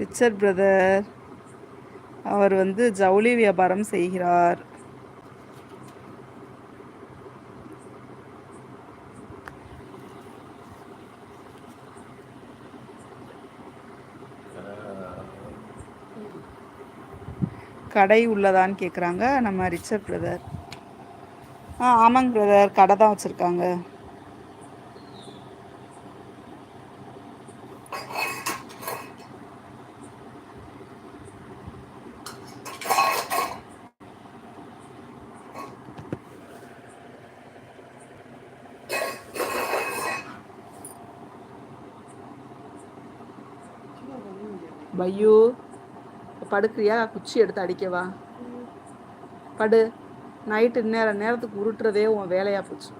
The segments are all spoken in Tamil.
ரிச்சர்ட் பிரதர் அவர் வந்து ஜவுளி வியாபாரம் செய்கிறார். கடை உள்ளதான்னு கேட்குறாங்க நம்ம ரிச்சர்ட் பிரதர் ஆ ஆமாங்க பிரதர் கடை தான் வச்சுருக்காங்க. பையோ படுக்கிறியா? குச்சி எடுத்து அடிக்கவா? படு. நைட்டு நேர நேரத்துக்கு உருட்டுறதே உன் வேலையாக போச்சு.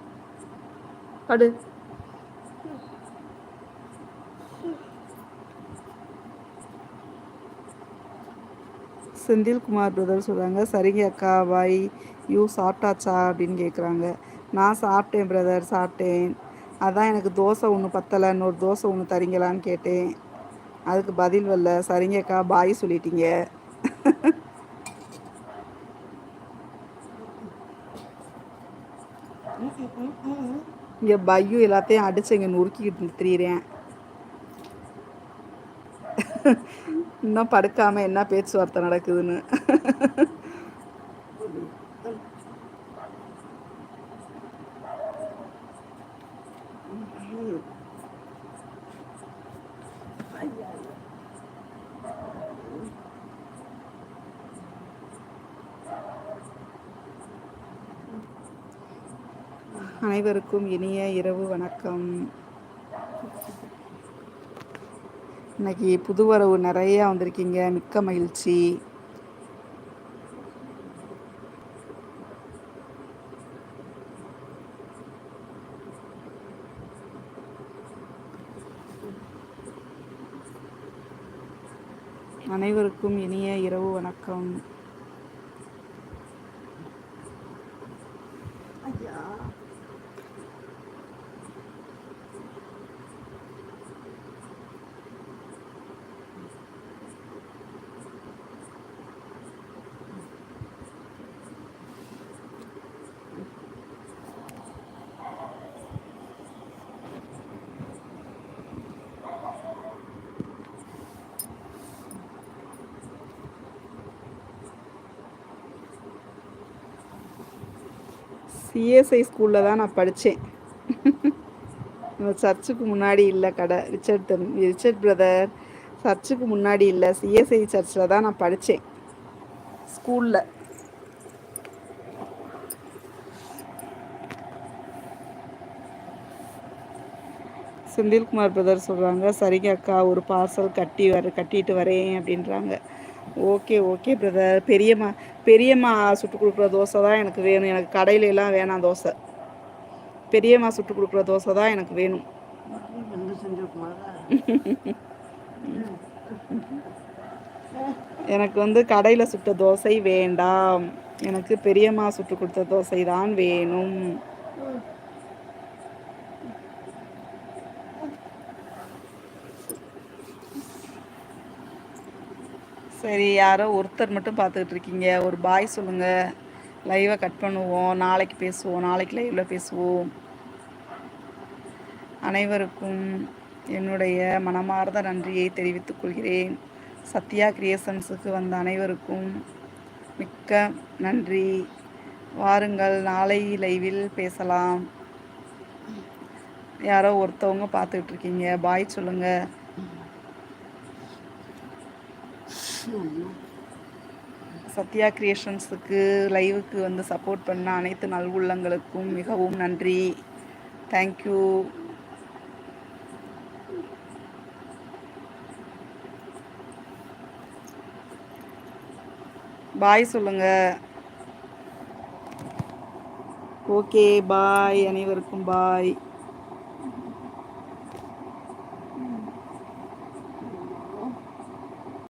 படு. செந்தில்குமார் பிரதர் சொல்கிறாங்க சரிங்க அக்கா பாய் யூ சாப்பிட்டாச்சா? அப்படின்னு கேட்குறாங்க நான் சாப்பிட்டேன் பிரதர் சாப்பிட்டேன். அதான் எனக்கு தோசை ஒன்று பத்தலை இன்னொரு தோசை ஒன்று தரீங்களான்னு கேட்டேன். அதுக்கு பதில் வரல. சரிங்கக்கா பாய் சொல்லிட்டீங்க. இங்கே பையு எல்லாத்தையும் அடிச்சு இங்கே நொறுக்கிக்கிட்டு திரியிறேன் இன்னும் படுக்காமல் என்ன பேச்சுவார்த்தை நடக்குதுன்னு. அனைவருக்கும் இனிய இரவு வணக்கம். இன்னைக்கு புதுவரவு நிறைய வந்திருக்கீங்க. மிக்க மகிழ்ச்சி. அனைவருக்கும் இனிய இரவு வணக்கம். சிஎஸ்ஐ ஸ்கூலில் தான் நான் படித்தேன் சர்ச்சுக்கு முன்னாடி இல்லை கடை. ரிச்சர்ட் ரிச்சர்ட் பிரதர் சர்ச்சுக்கு முன்னாடி இல்லை. சிஎஸ்ஐ சர்ச்சில் தான் நான் படித்தேன் ஸ்கூலில். செந்தில்குமார் பிரதர் சொல்கிறாங்க சரிங்க அக்கா ஒரு பார்சல் கட்டி வர கட்டிட்டு வரேன் அப்படின்றாங்க. ஓகே ஓகே பிரதர் பெரியம்மா பெரியம்மா சுட்டு கொடுக்குற தோசை தான் எனக்கு வேணும். எனக்கு கடையில எல்லாம் வேணாம் தோசை. பெரியம்மா சுட்டு கொடுக்குற தோசை தான் எனக்கு வேணும். எனக்கு வந்து கடையில் சுட்ட தோசை வேண்டாம். எனக்கு பெரியம்மா சுட்டு கொடுத்த தோசை தான் வேணும். சரி யாரோ ஒருத்தர் மட்டும் பார்த்துக்கிட்டு இருக்கீங்க. ஒரு பாய் சொல்லுங்கள் லைவை கட் பண்ணுவோம். நாளைக்கு பேசுவோம். நாளைக்கு லைவில் பேசுவோம். அனைவருக்கும் என்னுடைய மனமார்ந்த நன்றியை தெரிவித்துக் கொள்கிறேன். சத்யா கிரியேஷன்ஸுக்கு வந்த அனைவருக்கும் மிக்க நன்றி. வாருங்கள். நாளை லைவில் பேசலாம். யாரோ ஒருத்தவங்க பார்த்துக்கிட்டு இருக்கீங்க. பாய் சொல்லுங்கள் சத்யா கிரியேஷன்ஸுக்கு லைவுக்கு வந்து சப்போர்ட் பண்ண அனைத்து நல்வுள்ளங்களுக்கும் மிகவும் நன்றி. தேங்க்யூ பாய் சொல்லுங்க. ஓகே பாய் அனைவருக்கும் பாய்